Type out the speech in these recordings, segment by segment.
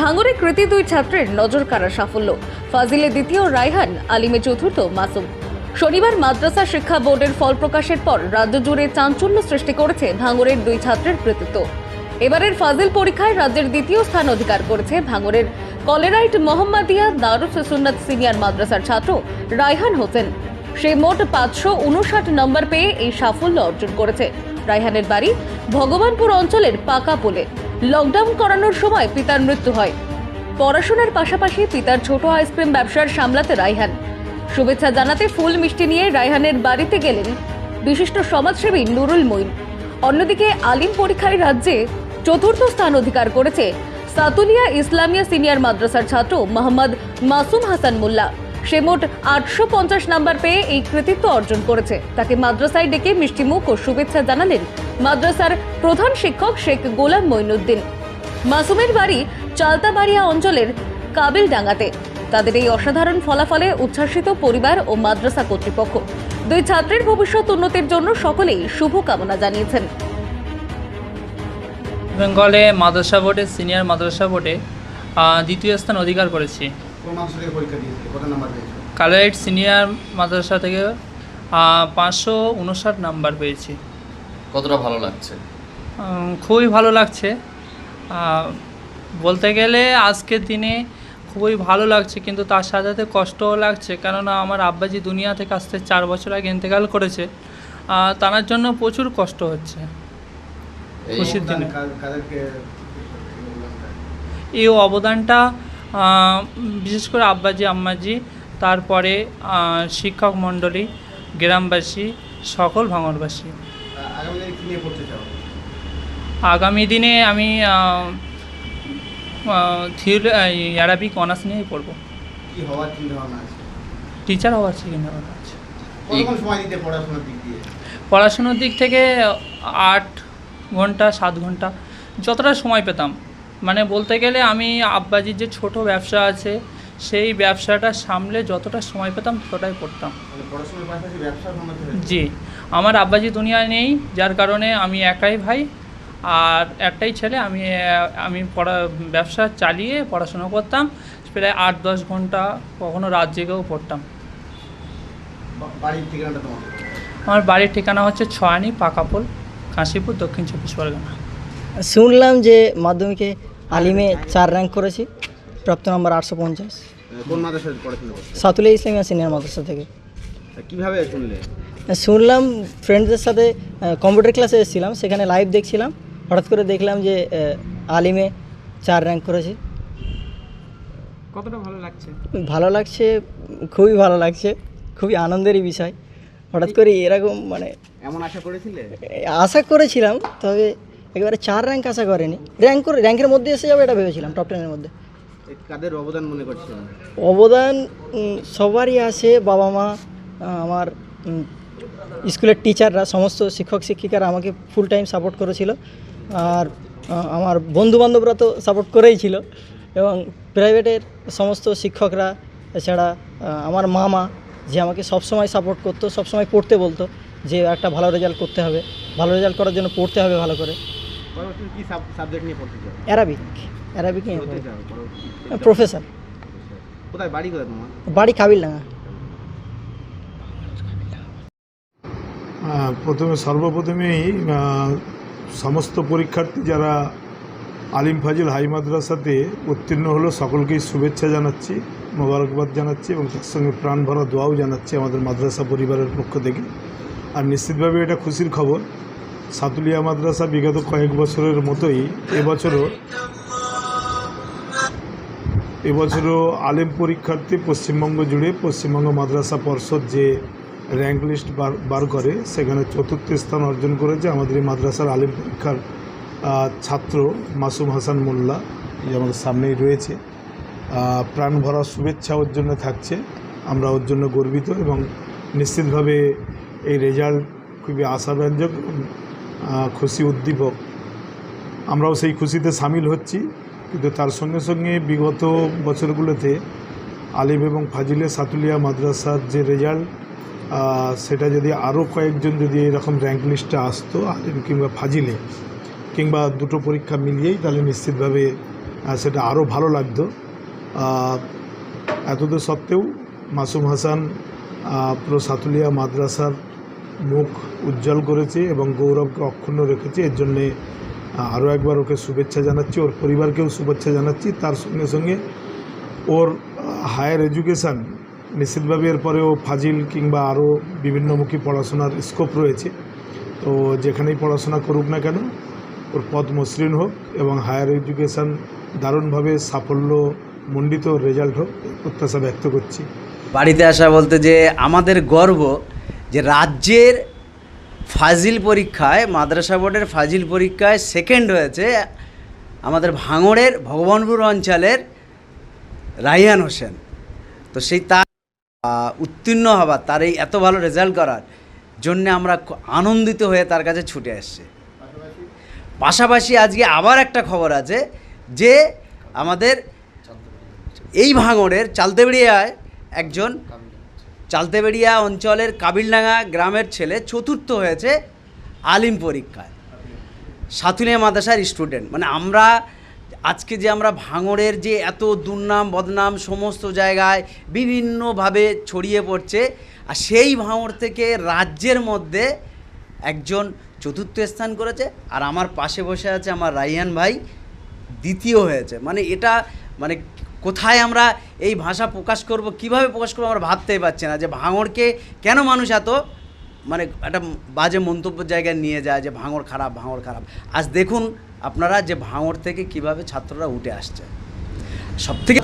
ভাঙরে কৃতি দুই ছাত্রের নজর কাড়া সাফল্য। ফাজিলে দ্বিতীয় রায়হান, আলিমে চতুর্থ মাসুম। শনিবার মাদ্রাসা শিক্ষা বোর্ডের ফল প্রকাশের পর রাজ্য জুড়ে চাঞ্চল্য সৃষ্টি করেছে ভাঙরের দুই ছাত্রের কৃতিত্ব। এবারের ফাজিল পরীক্ষায় রাজ্যের দ্বিতীয় স্থান অধিকার করেছে ভাঙরের কলেরাইট মোহাম্মদিয়া দারুস সুন্নাত সিনিয়র মাদ্রাসার ছাত্র রায়হান হোসেন। সে মোট পাঁচশো উনষাট নম্বর পেয়ে এই সাফল্য অর্জন করেছে। রায়হানের বাড়ি ভগবানপুর অঞ্চলের পাকা পোলে। লকডাউন করানোর সময় পিতার মৃত্যু হয়। পড়াশোনার পাশাপাশি পিতার ছোট আইসক্রিম ব্যবসার সামলাতে রায়হান। শুভেচ্ছা জানাতে ফুল মিষ্টি নিয়ে রায়হানের বাড়িতে গেলেন বিশিষ্ট সমাজসেবী নুরুল মঈন। অন্যদিকে আলিম পরীক্ষায় রাজ্যে চতুর্থ স্থান অধিকার করেছে সাতুলিয়া ইসলামিয়া সিনিয়র মাদ্রাসার ছাত্র মোহাম্মদ মাসুম হাসান মোল্লা। সে মোট আটশো পঞ্চাশ নাম্বার পেয়ে এই কৃতিত্ব অর্জন করেছে। তাকে মাদ্রাসায় ডেকে মিষ্টিমুখ ও শুভেচ্ছা জানালেন মাদ্রাসার প্রধান শিক্ষক শেখ গোলাম মঈনুদ্দিন। মাসুমের বাড়ি চালতাবাড়িয়া অঞ্চলের কাবিলডাঙ্গাতে। তাদের এই অসাধারণ ফলাফলে উচ্ছ্বাসিত পরিবার ও মাদ্রাসা কর্তৃপক্ষ। দুই ছাত্রের ভবিষ্যৎ উন্নতির জন্য সকলেই শুভকামনা জানিয়েছেন। বেঙ্গলে মাদ্রাসা বোর্ডে, সিনিয়র মাদ্রাসা বোর্ডে দ্বিতীয় স্থান অধিকার করেছি। কোন মাংস থেকে পরীক্ষা দিয়েছে? কত নাম্বার পেয়েছ? কালাইট সিনিয়র মাদ্রাসা থেকে পাঁচশো উনষাট নাম্বার পেয়েছি। কতটা ভালো লাগছে? খুবই ভালো লাগছে। বলতে গেলে আজকের দিনে খুবই ভালো লাগছে কিন্তু তার সাথে সাথে কষ্টও লাগছে। কেননা আমার আব্বাজি দুনিয়া থেকে আসতে চার বছর আগে ইন্তেকাল করেছে। তার জন্য প্রচুর কষ্ট হচ্ছে। এই খুশির দিনে। এই অবদানটা বিশেষ করে আব্বাজি আম্মাজি তারপরে শিক্ষক মণ্ডলী গ্রামবাসী সকল ভাঙরবাসী। আগামী দিনে আমি থিওরি অ্যারাবিক অনার্স নিয়েই পড়ব। টিচার হওয়ার চিন্তা ভাবনা আছে? পড়াশুনোর দিক থেকে আট ঘণ্টা সাত ঘণ্টা যতটা সময় পেতাম। মানে বলতে গেলে আমি আব্বাজির যে ছোট ব্যবসা আছে সেই ব্যবসাটা সামলে যতটা সময় পেতাম ততটাই পড়তাম মানে জি আমার আব্বাজি দুনিয়ায় নেই যার কারণে আমি একাই ভাই আর একটাই ছেলে আমি আমি পড়া ব্যবসা চালিয়ে পড়াশোনা করতাম প্রায় আট দশ ঘণ্টা কখনো রাত জেগেও পড়তাম। আমার বাড়ির ঠিকানা হচ্ছে ছয়ানি পাকাপোল কাশীপুর দক্ষিণ চব্বিশ পরগনা। শুনলাম যে মাধ্যমিকে আলিমে চার র্যাঙ্ক করেছি প্রাপ্ত নম্বর আটশো পঞ্চাশ। কোন মাদ্রাসায় পড়াশোনা সাতুলিয়া ইসলামিয়া সিনিয়র মাদ্রাসা থেকে। কীভাবে শুনলে? শুনলাম ফ্রেন্ডসদের সাথে কম্পিউটার ক্লাসে এসেছিলাম সেখানে লাইভ দেখছিলাম হঠাৎ করে দেখলাম যে আলিমে চার র্যাঙ্ক করেছি। কতটা ভালো লাগছে? ভালো লাগছে খুবই ভালো লাগছে খুবই আনন্দেরই বিষয়। হঠাৎ করে এরকম মানে এমন আশা করেছিলে? আশা করেছিলাম তবে একেবারে চার র্যাঙ্ক আশা করেনি। র্যাঙ্ক করে র্যাঙ্কের মধ্যে এসে যাবে এটা ভেবেছিলাম টপ টেনের মধ্যে। কাদের অবদান মনে করছেন? অবদান সবারই আছে। বাবা মা আমার স্কুলের টিচাররা সমস্ত শিক্ষক শিক্ষিকারা আমাকে ফুল টাইম সাপোর্ট করেছিল। আর আমার বন্ধু বান্ধবরা তো সাপোর্ট করেই ছিল। এবং প্রাইভেটের সমস্ত শিক্ষকরা এছাড়া আমার মামা যে আমাকে সবসময় সাপোর্ট করতো সবসময় পড়তে বলতো যে একটা ভালো রেজাল্ট করতে হবে। ভালো রেজাল্ট করার জন্য পড়তে হবে ভালো করে। পরবর্তী কি সাবজেক্ট নিয়ে পড়তে চাও? অ্যারাবিক অ্যারাবিক কি হতে চাও প্রফেসর কোথায়? বাড়ি কোথায় তোমার? বাড়ি কাবিলডাঙ্গা। প্রথমে সর্বপ্রথমেই সমস্ত পরীক্ষার্থী যারা আলিম ফাজিল হাই মাদ্রাসাতে উত্তীর্ণ হলো সকলকেই শুভেচ্ছা জানাচ্ছি মোবারকবাদ জানাচ্ছি এবং তার সঙ্গে প্রাণ ভরা দোয়াও জানাচ্ছি আমাদের মাদ্রাসা পরিবারের পক্ষ থেকে। আর নিশ্চিতভাবে এটা খুশির খবর সাতুলিয়া মাদ্রাসা বিগত কয়েক বছরের মতোই এবছরও এবছরও আলেম পরীক্ষার্থী পশ্চিমবঙ্গ জুড়ে পশ্চিমবঙ্গ মাদ্রাসা পর্ষদ যে র্যাঙ্ক লিস্ট বার বার করে, সেখানে চতুর্থ স্থান অর্জন করেছে আমাদের এই মাদ্রাসার আলিম পরীক্ষার ছাত্র মাসুম হাসান মোল্লা যে আমাদের সামনেই রয়েছে। প্রাণ ভরা শুভেচ্ছা ওর জন্য থাকছে। আমরা ওর জন্য গর্বিত এবং নিশ্চিতভাবে এই রেজাল্ট খুবই আশাব্যঞ্জক খুশি উদ্দীপক। আমরাও সেই খুশিতে সামিল হচ্ছি, কিন্তু তার সঙ্গে সঙ্গে বিগত বছরগুলোতে আলিম এবং ফাজিলে সাতুলিয়া মাদ্রাসার যে রেজাল্ট সেটা যদি আরও কয়েকজন যদি এরকম র্যাঙ্ক লিস্টে আসতো, আলিম কিংবা ফাজিলে, কিংবা দুটো পরীক্ষা মিলিয়েই, তাহলে নিশ্চিতভাবে সেটা আরও ভালো লাগতো। এতদূর সত্ত্বেও মাসুম হাসান পুরো সাতুলিয়া মাদ্রাসার মুখ উজ্জ্বল করেছে এবং গৌরবকে অক্ষুণ্ণ রেখেছে। এর জন্যে আরও একবার ওকে শুভেচ্ছা জানাচ্ছি, ওর পরিবারকেও শুভেচ্ছা জানাচ্ছি। তার সঙ্গে সঙ্গে ওর হায়ার এডুকেশান নিশ্চিতভাবে এরপরে ও ফাজিল কিংবা আরও বিভিন্নমুখী পড়াশোনার স্কোপ রয়েছে। তো যেখানেই পড়াশোনা করুক না কেন, ওর পথ মসৃণ হোক এবং হায়ার এডুকেশান দারুণভাবে সাফল্য মণ্ডিত রেজাল্ট হোক প্রত্যাশা ব্যক্ত করছি। বাড়িতে আসা বলতে যে আমাদের গর্ব যে রাজ্যের ফাজিল পরীক্ষায়, মাদ্রাসা বোর্ডের ফাজিল পরীক্ষায় সেকেন্ড হয়েছে আমাদের ভাঙড়ের ভগবানপুর অঞ্চলের রাইহান হোসেন। তো সেই তার উত্তীর্ণ হবার, তার এই এত ভালো রেজাল্ট করার জন্যে আমরা আনন্দিত হয়ে তার কাছে ছুটে আসছি পাশাপাশি আজকে আবার একটা খবর আছে যে আমাদের এই ভাঙড়ের চালতেবেড়িয়ায় একজন চালতেবেড়িয়া অঞ্চলের কাবিলডাঙ্গা গ্রামের ছেলে চতুর্থ হয়েছে আলিম পরীক্ষায়। সাতুলিয়া মাদ্রাসার স্টুডেন্ট। মানে আমরা আজকে যে আমরা ভাঙড়ের যে এত দুর্নাম, বদনাম সমস্ত জায়গায় বিভিন্নভাবে ছড়িয়ে পড়ছে, আর সেই ভাঙড় থেকে রাজ্যের মধ্যে একজন চতুর্থ স্থান করেছে, আর আমার পাশে বসে আছে আমার রাইয়ান ভাই, দ্বিতীয় হয়েছে। মানে এটা মানে কোথায় আমরা এই ভাষা প্রকাশ করব, কীভাবে প্রকাশ করব আমরা ভাবতেই পারছি না যে ভাঙড়কে কেন মানুষ এত মানে একটা বাজে মন্তব্যের জায়গায় নিয়ে যায় যে ভাঙড় খারাপ ভাঙড় খারাপ। আজ দেখুন আপনারা যে ভাঙড় থেকে কীভাবে ছাত্ররা উঠে আসছে। সব থেকে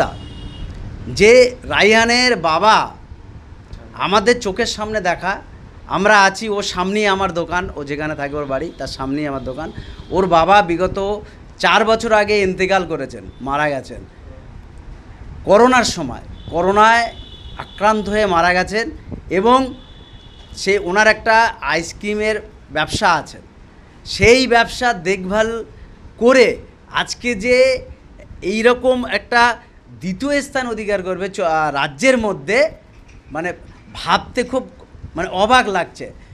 যে রাইহানের বাবা আমাদের চোখের সামনে দেখা, আমরা আছি ওর সামনেই আমার দোকান, ও যেখানে থাকে ওর বাড়ি, তার সামনেই আমার দোকান। ওর বাবা বিগত চার বছর আগে ইন্তেকাল করেছেন, মারা গেছেন। করোনার সময়, করোনায় আক্রান্ত হয়ে মারা গেছেন এবং সে ওনার একটা আইসক্রিমের ব্যবসা আছে। সেই ব্যবসা দেখভাল করে আজকে যে এই রকম একটা দ্বিতীয় স্থান অধিকার করবে রাজ্যের মধ্যে মানে ভাবতে খুব মানে অবাক লাগছে।